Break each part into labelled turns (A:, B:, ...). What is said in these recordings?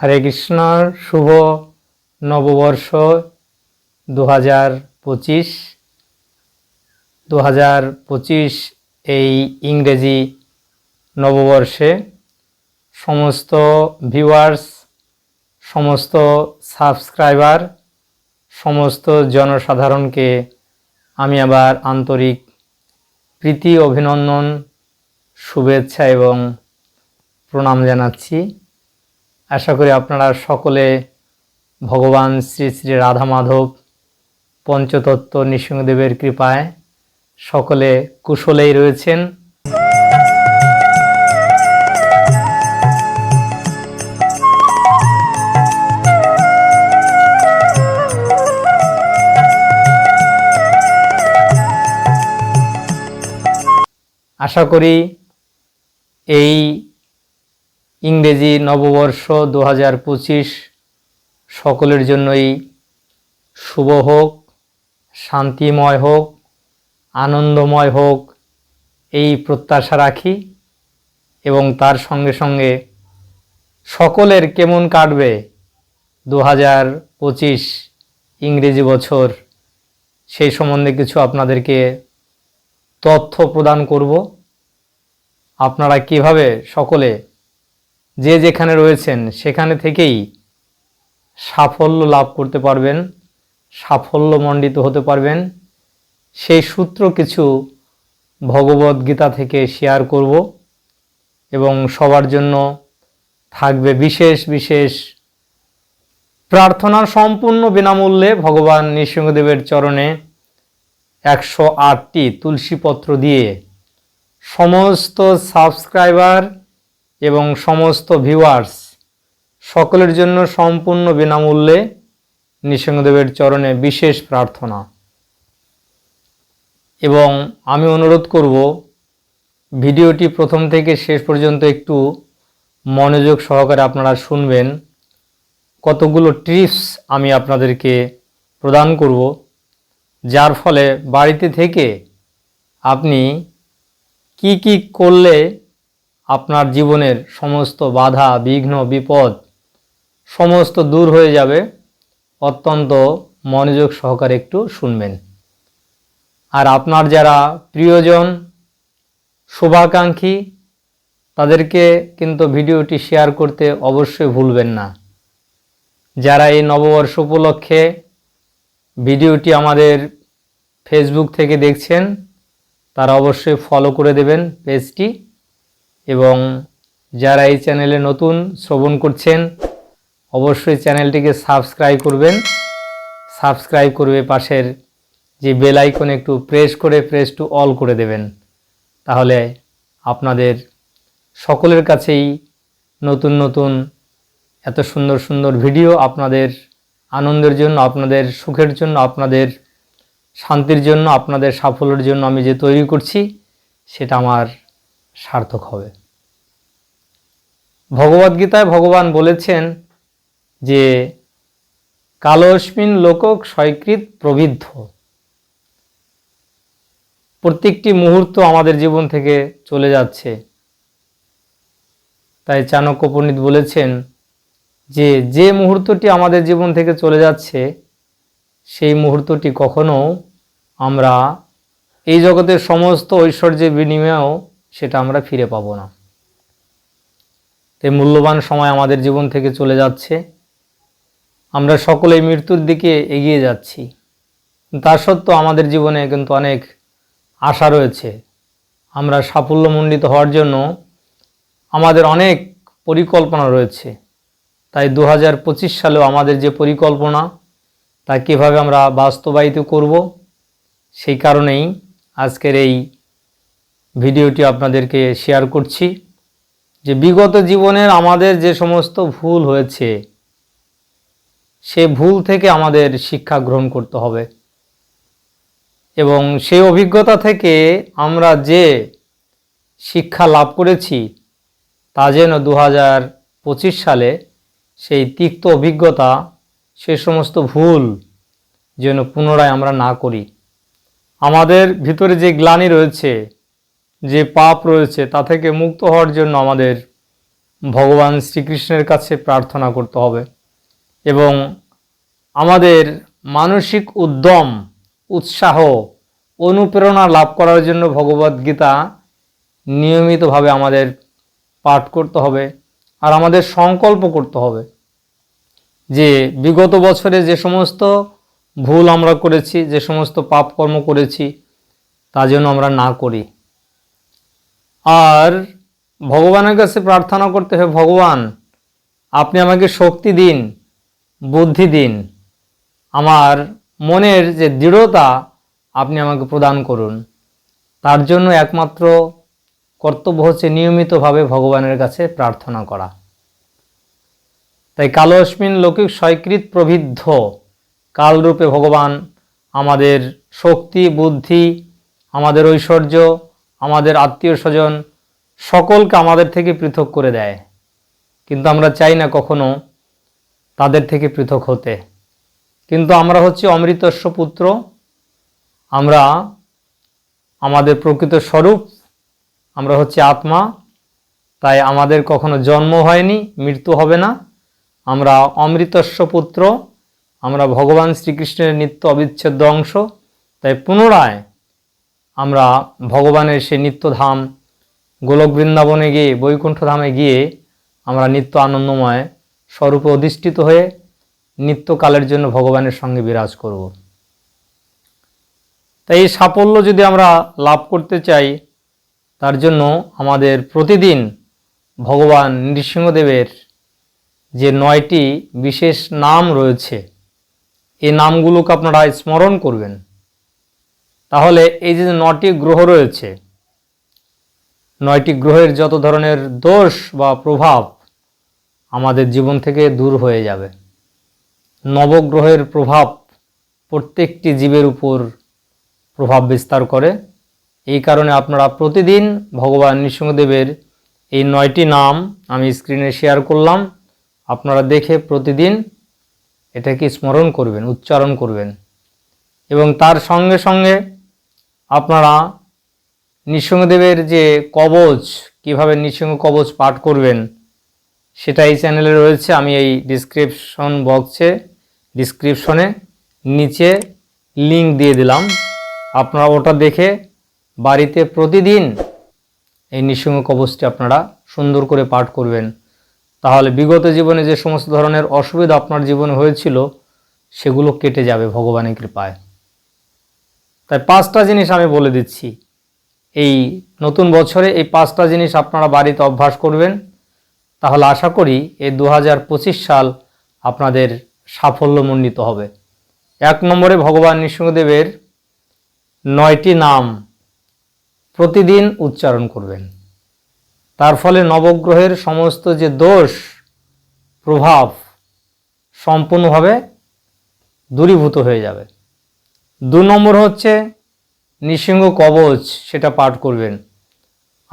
A: হরে কৃষ্ণর শুভ নববর্ষ দু হাজার পঁচিশ দু হাজার পঁচিশ এই ইংরেজি নববর্ষে সমস্ত ভিউয়ার্স সমস্ত সাবস্ক্রাইবার সমস্ত জনসাধারণকে আমি আবার আন্তরিক প্রীতি অভিনন্দন শুভেচ্ছা এবং প্রণাম জানাচ্ছি আশা করি আপনারা সকলে ভগবান শ্রী শ্রী রাধা মাধব পঞ্চতত্ত্ব নৃসিংহদেবের কৃপায় সকলে কুশলেই রয়েছেন আশা করি এই ইংরেজি নববর্ষ দু হাজার পঁচিশ সকলের জন্যই শুভ হোক শান্তিময় হোক আনন্দময় হোক এই প্রত্যাশা রাখি এবং তার সঙ্গে সঙ্গে সকলের কেমন কাটবে দু হাজার পঁচিশ ইংরেজি বছর সেই সম্বন্ধে কিছু আপনাদেরকে তথ্য প্রদান করব আপনারা কিভাবে সকলে যে যেখানে রয়েছেন সেখানে থেকেই সাফল্য লাভ করতে পারবেন সাফল্যমণ্ডিত হতে পারবেন সেই সূত্র কিছু ভগবদ্গীতা থেকে শেয়ার করব এবং সবার জন্য থাকবে বিশেষ বিশেষ প্রার্থনার সম্পূর্ণ বিনামূল্যে ভগবান নৃসিংহদেবের চরণে একশো আটটি তুলসীপত্র দিয়ে সমস্ত সাবস্ক্রাইবার এবং সমস্ত ভিউয়ার্স সকলের জন্য সম্পূর্ণ বিনামূল্যে নৃসিংহদেবের চরণে বিশেষ প্রার্থনা এবং আমি অনুরোধ করব ভিডিওটি প্রথম থেকে শেষ পর্যন্ত একটু মনোযোগ সহকারে আপনারা শুনবেন কতগুলো টিপস আমি আপনাদেরকে প্রদান করব যার ফলে বাড়িতে থেকে আপনি কি কি করলে আপনার জীবনের সমস্ত বাধা বিঘ্ন বিপদ সমস্ত দূর হয়ে যাবে অত্যন্ত মনোযোগ সহকারে একটু শুনবেন আর আপনার যারা প্রিয়জন শুভাকাঙ্ক্ষী তাদেরকে কিন্তু ভিডিওটি শেয়ার করতে অবশ্যই ভুলবেন না যারা এই নববর্ষ উপলক্ষে ভিডিওটি আমাদের ফেসবুক থেকে দেখছেন তারা অবশ্যই ফলো করে দেবেন পেজটি এবং যারা এই চ্যানেলে নতুন শ্রবণ করছেন অবশ্যই চ্যানেলটিকে সাবস্ক্রাইব করবেন সাবস্ক্রাইব করবে পাশের যে বেল আইকন একটু প্রেস করে প্রেস টু অল করে দেবেন তাহলে আপনাদের সকলের কাছেই নতুন নতুন এত সুন্দর সুন্দর ভিডিও আপনাদের আনন্দের জন্য আপনাদের সুখের জন্য আপনাদের শান্তির জন্য আপনাদের সাফল্যের জন্য আমি যে তৈরি করছি সেটা আমার সার্থক হবে ভগবদ্গীতায় ভগবান বলেছেন যে কালস্মিন লোকক স্বীকৃত প্রবিদ্ধ প্রত্যেকটি মুহূর্ত আমাদের জীবন থেকে চলে যাচ্ছে তাই চাণক্য বলেছেন যে যে মুহূর্তটি আমাদের জীবন থেকে চলে যাচ্ছে সেই মুহূর্তটি কখনো আমরা এই জগতের সমস্ত ঐশ্বর্যের বিনিময়েও সেটা আমরা ফিরে পাব না তাই মূল্যবান সময় আমাদের জীবন থেকে চলে যাচ্ছে আমরা সকলে মৃত্যুর দিকে এগিয়ে যাচ্ছি তা সত্ত্বেও আমাদের জীবনে কিন্তু অনেক আশা রয়েছে আমরা সাফল্যমণ্ডিত হওয়ার জন্য আমাদের অনেক পরিকল্পনা রয়েছে তাই দু হাজার পঁচিশ সালেও আমাদের যে পরিকল্পনা তা কীভাবে আমরা বাস্তবায়িত করব সেই কারণেই আজকের এই ভিডিওটি আপনাদেরকে শেয়ার করছি যে বিগত জীবনের আমাদের যে সমস্ত ভুল হয়েছে সে ভুল থেকে আমাদের শিক্ষা গ্রহণ করতে হবে এবং সেই অভিজ্ঞতা থেকে আমরা যে শিক্ষা লাভ করেছি তা যেন দু সালে সেই তিক্ত অভিজ্ঞতা সে সমস্ত ভুল যেন পুনরায় আমরা না করি আমাদের ভিতরে যে গ্লানি রয়েছে যে পাপ রয়েছে তা থেকে মুক্ত হওয়ার জন্য আমাদের ভগবান শ্রীকৃষ্ণের কাছে প্রার্থনা করতে হবে এবং আমাদের মানসিক উদ্যম উৎসাহ অনুপ্রেরণা লাভ করার জন্য ভগবদ্গীতা নিয়মিতভাবে আমাদের পাঠ করতে হবে আর আমাদের সংকল্প করতে হবে যে বিগত বছরে যে সমস্ত ভুল আমরা করেছি যে সমস্ত পাপকর্ম করেছি তা যেন আমরা না করি আর ভগবানের কাছে প্রার্থনা করতে হবে ভগবান আপনি আমাকে শক্তি দিন বুদ্ধি দিন আমার মনের যে দৃঢ়তা আপনি আমাকে প্রদান করুন তার জন্য একমাত্র কর্তব্য হচ্ছে নিয়মিতভাবে ভগবানের কাছে প্রার্থনা করা তাই কালো অশ্মিন লৌকিক স্বয়কৃত প্রবৃদ্ধ কালরূপে ভগবান আমাদের শক্তি বুদ্ধি আমাদের ঐশ্বর্য আমাদের আত্মীয় স্বজন সকলকে আমাদের থেকে পৃথক করে দেয় কিন্তু আমরা চাই না কখনো তাদের থেকে পৃথক হতে কিন্তু আমরা হচ্ছে অমৃতস্ব পুত্র আমরা আমাদের প্রকৃত স্বরূপ আমরা হচ্ছে আত্মা তাই আমাদের কখনো জন্ম হয়নি মৃত্যু হবে না আমরা অমৃতস্ব পুত্র আমরা ভগবান শ্রীকৃষ্ণের নিত্য অবিচ্ছেদ্য অংশ তাই পুনরায় আমরা ভগবানের সে নিত্যধাম গোলক বৃন্দাবনে গিয়ে বৈকুণ্ঠধামে গিয়ে আমরা নিত্য আনন্দময় স্বরূপে অধিষ্ঠিত হয়ে নিত্যকালের জন্য ভগবানের সঙ্গে বিরাজ করব তাই এই সাফল্য যদি আমরা লাভ করতে চাই তার জন্য আমাদের প্রতিদিন ভগবান নৃসিংহদেবের যে নয়টি বিশেষ নাম রয়েছে এই নামগুলোকে আপনারা স্মরণ করবেন তাহলে এই যে নটি গ্রহ রয়েছে নয়টি গ্রহের যত ধরনের দোষ বা প্রভাব আমাদের জীবন থেকে দূর হয়ে যাবে নবগ্রহের প্রভাব প্রত্যেকটি জীবের উপর প্রভাব বিস্তার করে এই কারণে আপনারা প্রতিদিন ভগবান নৃসিংহদেবের এই নয়টি নাম আমি স্ক্রিনে শেয়ার করলাম আপনারা দেখে প্রতিদিন এটাকে স্মরণ করবেন উচ্চারণ করবেন এবং তার সঙ্গে সঙ্গে আপনারা নৃসিংহদেবের যে কবচ কিভাবে নৃসিংহ কবচ পাঠ করবেন সেটা এই চ্যানেলে রয়েছে আমি এই ডিসক্রিপশন বক্সে ডিসক্রিপশনে নিচে লিংক দিয়ে দিলাম আপনারা ওটা দেখে বাড়িতে প্রতিদিন এই নৃসিংহ কবচটি আপনারা সুন্দর করে পাঠ করবেন তাহলে বিগত জীবনে যে সমস্ত ধরনের অসুবিধা আপনার জীবনে হয়েছিল সেগুলো কেটে যাবে ভগবানের কৃপায় তাই পাঁচটা জিনিস আমি বলে দিচ্ছি এই নতুন বছরে এই পাঁচটা জিনিস আপনারা বাড়িতে অভ্যাস করবেন তাহলে আশা করি এই দু সাল আপনাদের সাফল্যমণ্ডিত হবে এক নম্বরে ভগবান নৃসিংহদেবের নয়টি নাম প্রতিদিন উচ্চারণ করবেন তার ফলে নবগ্রহের সমস্ত যে দোষ প্রভাব সম্পূর্ণভাবে দূরীভূত হয়ে যাবে দু নম্বর হচ্ছে নৃসিংহ কবচ সেটা পাঠ করবেন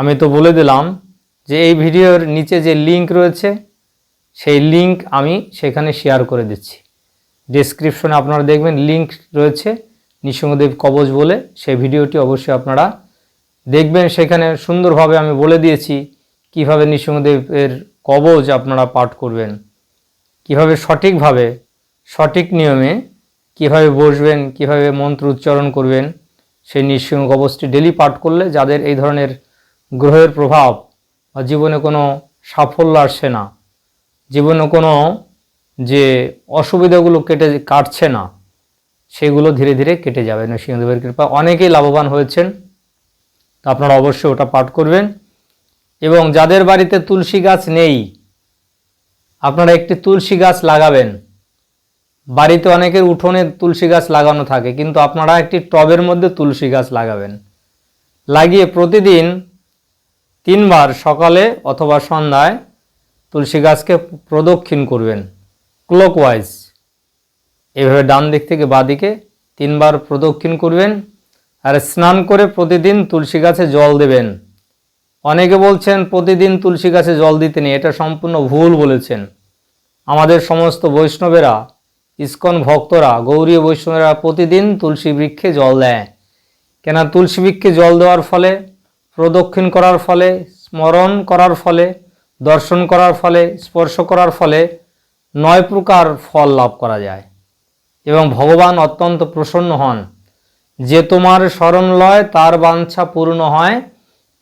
A: আমি তো বলে দিলাম যে এই ভিডিওর নিচে যে লিঙ্ক রয়েছে সেই লিঙ্ক আমি সেখানে শেয়ার করে দিচ্ছি ডিসক্রিপশনে আপনারা দেখবেন লিঙ্ক রয়েছে নৃসিংহদেব কবচ বলে সেই ভিডিওটি অবশ্যই আপনারা দেখবেন সেখানে সুন্দরভাবে আমি বলে দিয়েছি কিভাবে নৃসিংহদেবের কবচ আপনারা পাঠ করবেন কিভাবে সঠিকভাবে সঠিক নিয়মে কিভাবে বসবেন কিভাবে মন্ত্র উচ্চারণ করবেন সেই নিঃসিংহ কবচটি ডেলি পাঠ করলে যাদের এই ধরনের গ্রহের প্রভাব বা জীবনে কোনো সাফল্য আসছে না জীবনে কোনো যে অসুবিধাগুলো কেটে কাটছে না সেগুলো ধীরে ধীরে কেটে যাবে নৃসিংহদেবের কৃপা অনেকেই লাভবান হয়েছেন তো আপনারা অবশ্যই ওটা পাঠ করবেন এবং যাদের বাড়িতে তুলসী গাছ নেই আপনারা একটি তুলসী গাছ লাগাবেন বাড়িতে অনেকের উঠোনে তুলসী গাছ লাগানো থাকে কিন্তু আপনারা একটি টবের মধ্যে তুলসী গাছ লাগাবেন লাগিয়ে প্রতিদিন তিনবার সকালে অথবা সন্ধ্যায় তুলসী গাছকে প্রদক্ষিণ করবেন ক্লকওয়াইজ এভাবে ডান দিক থেকে বাদিকে তিনবার প্রদক্ষিণ করবেন আর স্নান করে প্রতিদিন তুলসী গাছে জল দেবেন অনেকে বলছেন প্রতিদিন তুলসী গাছে জল দিতে নেই এটা সম্পূর্ণ ভুল বলেছেন আমাদের সমস্ত বৈষ্ণবেরা ইস্কন ভক্তরা গৌরী বৈষ্ণবরা প্রতিদিন তুলসী বৃক্ষে জল দেয় কেন তুলসী বৃক্ষে জল দেওয়ার ফলে প্রদক্ষিণ করার ফলে স্মরণ করার ফলে দর্শন করার ফলে স্পর্শ করার ফলে নয় প্রকার ফল লাভ করা যায় এবং ভগবান অত্যন্ত প্রসন্ন হন যে তোমার স্মরণ লয় তার বাঞ্ছা পূর্ণ হয়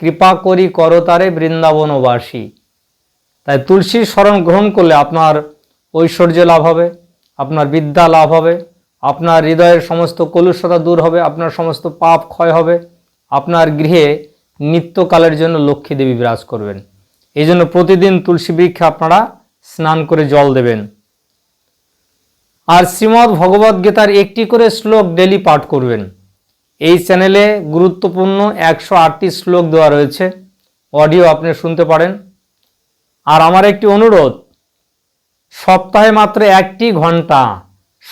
A: কৃপা করি করতারে বৃন্দাবনবাসী তাই তুলসীর স্মরণ গ্রহণ করলে আপনার ঐশ্বর্য লাভ হবে আপনার বিদ্যা লাভ হবে আপনার হৃদয়ের সমস্ত কলুষতা দূর হবে আপনার সমস্ত পাপ ক্ষয় হবে আপনার গৃহে নিত্যকালের জন্য লক্ষ্মী দেবী বিরাজ করবেন এই জন্য প্রতিদিন তুলসী বৃক্ষে আপনারা স্নান করে জল দেবেন আর শ্রীমদ ভগবদ গীতার একটি করে শ্লোক ডেলি পাঠ করবেন এই চ্যানেলে গুরুত্বপূর্ণ একশো আটটি শ্লোক দেওয়া রয়েছে অডিও আপনি শুনতে পারেন আর আমার একটি অনুরোধ সপ্তাহে মাত্র একটি ঘন্টা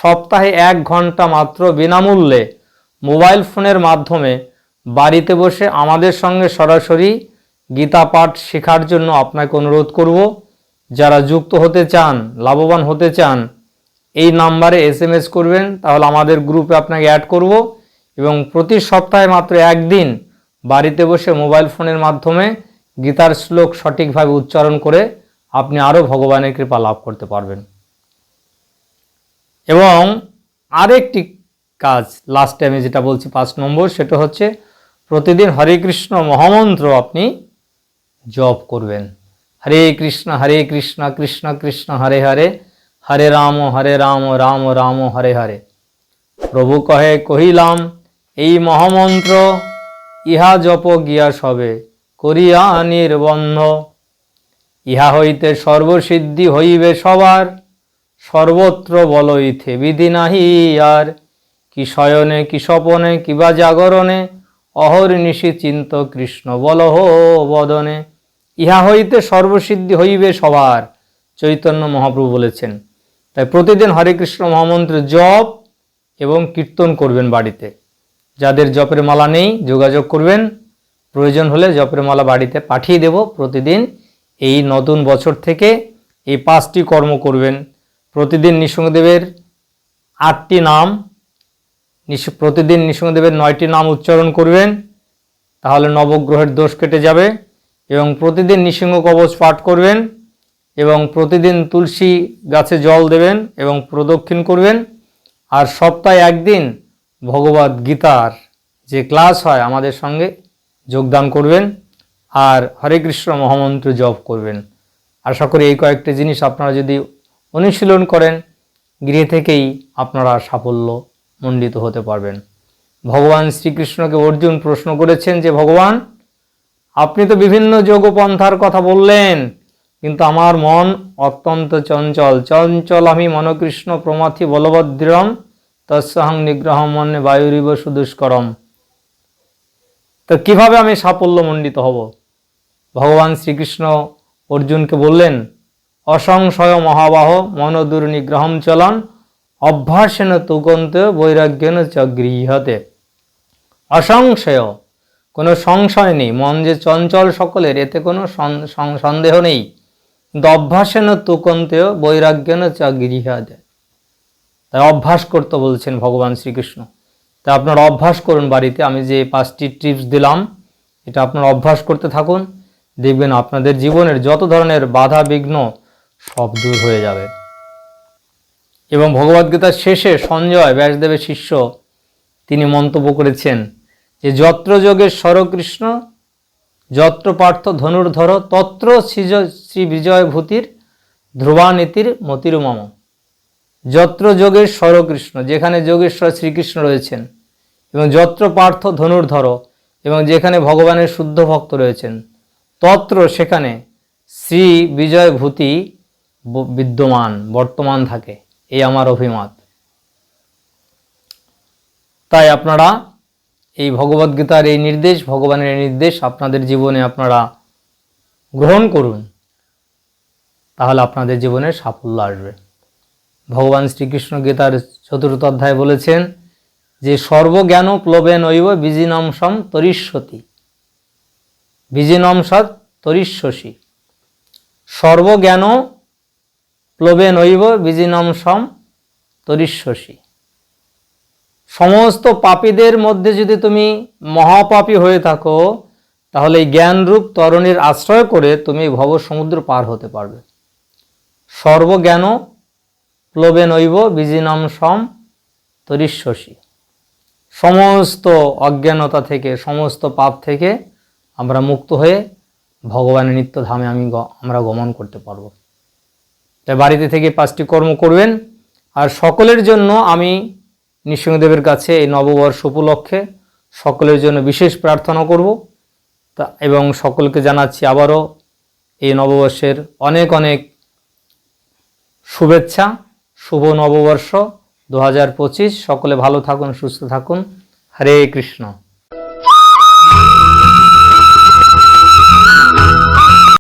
A: সপ্তাহে এক ঘন্টা মাত্র বিনামূল্যে মোবাইল ফোনের মাধ্যমে বাড়িতে বসে আমাদের সঙ্গে সরাসরি গীতা পাঠ শেখার জন্য আপনাকে অনুরোধ করব যারা যুক্ত হতে চান লাভবান হতে চান এই নাম্বারে এস করবেন তাহলে আমাদের গ্রুপে আপনাকে অ্যাড করব এবং প্রতি সপ্তাহে মাত্র একদিন বাড়িতে বসে মোবাইল ফোনের মাধ্যমে গীতার শ্লোক সঠিকভাবে উচ্চারণ করে আপনি আরও ভগবানের কৃপা লাভ করতে পারবেন এবং আরেকটি কাজ লাস্টে আমি যেটা বলছি পাঁচ নম্বর সেটা হচ্ছে প্রতিদিন হরে কৃষ্ণ মহামন্ত্র আপনি জপ করবেন হরে কৃষ্ণ হরে কৃষ্ণ কৃষ্ণ কৃষ্ণ হরে হরে হরে রাম হরে রাম রাম রাম হরে হরে প্রভু কহে কহিলাম এই মহামন্ত্র ইহা জপ গিয়া সবে করিয়া নির্বন্ধ ইহা হইতে সর্বসিদ্ধি হইবে সবার সর্বত্র বলইথে বিধি নাহি আর কি শয়নে কি স্বপনে কিবা জাগরণে অহর্নিশি চিন্ত কৃষ্ণ হো বদনে ইহা হইতে সর্বসিদ্ধি হইবে সবার চৈতন্য মহাপ্রভু বলেছেন তাই প্রতিদিন হরে কৃষ্ণ মহামন্ত্র জপ এবং কীর্তন করবেন বাড়িতে যাদের জপের মালা নেই যোগাযোগ করবেন প্রয়োজন হলে জপের মালা বাড়িতে পাঠিয়ে দেব প্রতিদিন এই নতুন বছর থেকে এই পাঁচটি কর্ম করবেন প্রতিদিন নৃসিংহদেবের আটটি নাম প্রতিদিন নৃসিংহদেবের নয়টি নাম উচ্চারণ করবেন তাহলে নবগ্রহের দোষ কেটে যাবে এবং প্রতিদিন নৃসিংহ কবচ পাঠ করবেন এবং প্রতিদিন তুলসী গাছে জল দেবেন এবং প্রদক্ষিণ করবেন আর সপ্তাহে একদিন ভগবত গীতার যে ক্লাস হয় আমাদের সঙ্গে যোগদান করবেন আর হরে কৃষ্ণ মহামন্ত্র জপ করবেন আশা করি এই কয়েকটি জিনিস আপনারা যদি অনুশীলন করেন গৃহে থেকেই আপনারা সাফল্য মণ্ডিত হতে পারবেন ভগবান শ্রীকৃষ্ণকে অর্জুন প্রশ্ন করেছেন যে ভগবান আপনি তো বিভিন্ন যোগপন্থার কথা বললেন কিন্তু আমার মন অত্যন্ত চঞ্চল চঞ্চল আমি মনকৃষ্ণ প্রমাথি বলভদ্রম তৎসাহং নিগ্রহ মনে বায়ুরিব সুদুষ্করম তো কীভাবে আমি সাফল্য মণ্ডিত হব ভগবান শ্রীকৃষ্ণ অর্জুনকে বললেন অসংশয় মহাবাহ মনোদুর নিগ্রহম চলন অভ্যাসেন তুকন্ত বৈরাগ্যেন চ গৃহতে অসংশয় কোনো সংশয় নেই মন যে চঞ্চল সকলের এতে কোনো সন্দেহ নেই কিন্তু অভ্যাসেন তুকন্ত বৈরাগ্যেন চ গৃহতে তাই অভ্যাস করতে বলছেন ভগবান শ্রীকৃষ্ণ তা আপনারা অভ্যাস করুন বাড়িতে আমি যে পাঁচটি টিপস দিলাম এটা আপনারা অভ্যাস করতে থাকুন দেখবেন আপনাদের জীবনের যত ধরনের বাধা বিঘ্ন সব দূর হয়ে যাবে এবং ভগবদ্গীতার শেষে সঞ্জয় ব্যাসদেবের শিষ্য তিনি মন্তব্য করেছেন যে যোগের স্বরকৃষ্ণ যত্র পার্থ ধনুর্ধর তত্র শ্রীজ শ্রী বিজয় ভূতির ধ্রুবানীতির মতিরুমম যত্র যোগের স্বরকৃষ্ণ যেখানে যোগেশ্বর শ্রীকৃষ্ণ রয়েছেন এবং যত্র পার্থ ধনুর্ধর এবং যেখানে ভগবানের শুদ্ধ ভক্ত রয়েছেন তত্র সেখানে শ্রী বিজয়ভূতি বিদ্যমান বর্তমান থাকে এই আমার অভিমত তাই আপনারা এই ভগবদ্গীতার এই নির্দেশ ভগবানের এই নির্দেশ আপনাদের জীবনে আপনারা গ্রহণ করুন তাহলে আপনাদের জীবনে সাফল্য আসবে ভগবান শ্রীকৃষ্ণ গীতার চতুর্থ অধ্যায় বলেছেন যে সর্বজ্ঞান প্লবেন ঐব বীজিনাংশম তরিষ্যতি ভিজিনম সৎ তরিষ্যসি সর্বজ্ঞান প্লবে নৈব বিজিনম সম তরিষ্যসি সমস্ত পাপীদের মধ্যে যদি তুমি মহাপাপী হয়ে থাকো তাহলে এই জ্ঞানরূপ তরণের আশ্রয় করে তুমি ভব সমুদ্র পার হতে পারবে সর্বজ্ঞান প্লবে নৈব বিজিনম সম তরিষ্যসি সমস্ত অজ্ঞানতা থেকে সমস্ত পাপ থেকে আমরা মুক্ত হয়ে ভগবানের নিত্যধামে আমি আমরা গমন করতে পারব তাই বাড়িতে থেকে পাঁচটি কর্ম করবেন আর সকলের জন্য আমি নৃসিংহদেবের কাছে এই নববর্ষ উপলক্ষে সকলের জন্য বিশেষ প্রার্থনা করব তা এবং সকলকে জানাচ্ছি আবারও এই নববর্ষের অনেক অনেক শুভেচ্ছা শুভ নববর্ষ দু সকলে ভালো থাকুন সুস্থ থাকুন হরে কৃষ্ণ